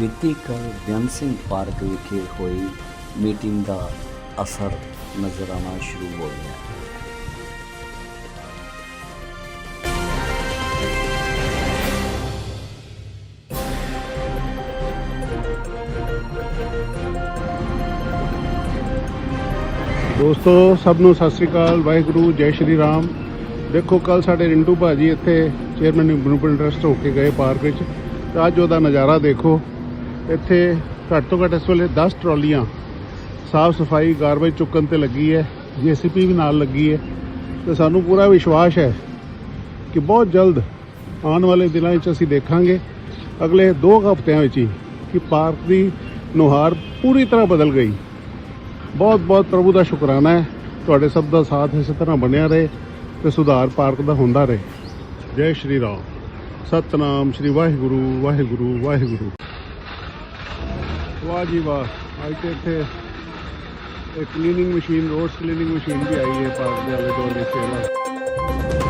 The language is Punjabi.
ਬੀਤੀ ਕੱਲ੍ਹ ਬੇਅੰਤ ਸਿੰਘ ਪਾਰਕ ਵਿਖੇ ਹੋਈ ਮੀਟਿੰਗ ਦਾ ਅਸਰ ਨਜ਼ਰ ਆਉਣਾ ਸ਼ੁਰੂ ਹੋ ਗਿਆ। ਦੋਸਤੋ, ਸਭ ਨੂੰ ਸਤਿ ਸ੍ਰੀ ਅਕਾਲ, ਵਾਹਿਗੁਰੂ, ਜੈ ਸ਼੍ਰੀ ਰਾਮ। ਦੇਖੋ ਕੱਲ ਸਾਡੇ ਰਿੰਟੂ ਭਾਜੀ ਇੱਥੇ ਚੇਅਰਮੈਨ ਗਰੁੱਪ ਇੰਟਰਸਟ ਹੋ ਕੇ ਗਏ ਪਾਰਕ ਵਿੱਚ। ਤੇ ਅੱਜ ਉਹਦਾ ਨਜ਼ਾਰਾ ਦੇਖੋ। ਇੱਥੇ ਘੱਟ ਤੋਂ ਘੱਟ ਇਸ ਵੇਲੇ 10 ਟਰਾਲੀਆਂ ਸਾਫ਼ ਸਫ਼ਾਈ ਗਾਰਬੇਜ ਚੁੱਕਣ ਤੇ ਲੱਗੀ ਹੈ, ਜੀਸੀਪੀ ਵੀ ਨਾਲ ਲੱਗੀ ਹੈ ਤੇ ਸਾਨੂੰ ਪੂਰਾ ਵਿਸ਼ਵਾਸ ਹੈ ਕਿ ਬਹੁਤ ਜਲਦ ਆਉਣ ਵਾਲੇ ਦਿਨਾਂ ਵਿੱਚ ਅਸੀਂ ਦੇਖਾਂਗੇ ਅਗਲੇ 2 ਹਫ਼ਤਿਆਂ ਵਿੱਚ ਹੀ ਕਿ ਪਾਰਕ ਦੀ ਨੁਹਾਰ ਪੂਰੀ ਤਰ੍ਹਾਂ ਬਦਲ ਗਈ। ਬਹੁਤ ਬਹੁਤ ਪ੍ਰਭੂ ਦਾ ਸ਼ੁਕਰਾਨਾ ਹੈ, ਤੁਹਾਡੇ ਸਭ ਦਾ ਸਾਥ ਇਸੇ ਤਰ੍ਹਾਂ ਬਣਿਆ ਰਹੇ ਤੇ ਸੁਧਾਰ ਪਾਰਕ ਦਾ ਹੁੰਦਾ ਰਹੇ। ਜੈ ਸ਼੍ਰੀ ਰਾਮ। ਸਤਨਾਮ ਸ਼੍ਰੀ ਵਾਹਿਗੁਰੂ ਵਾਹਿਗੁਰੂ ਵਾਹਿਗੁਰੂ। ਵਾਹ ਜੀ ਵਾਹ। ਅੱਜ ਤੇ ਇੱਥੇ ਇੱਕ cleaning machine road cleaning machine ਵੀ ਆਈ ਹੈ ਪਾਰਕ ਦੇ ਆਲੇ ਦੁਆਲੇ ਸੇਵਾ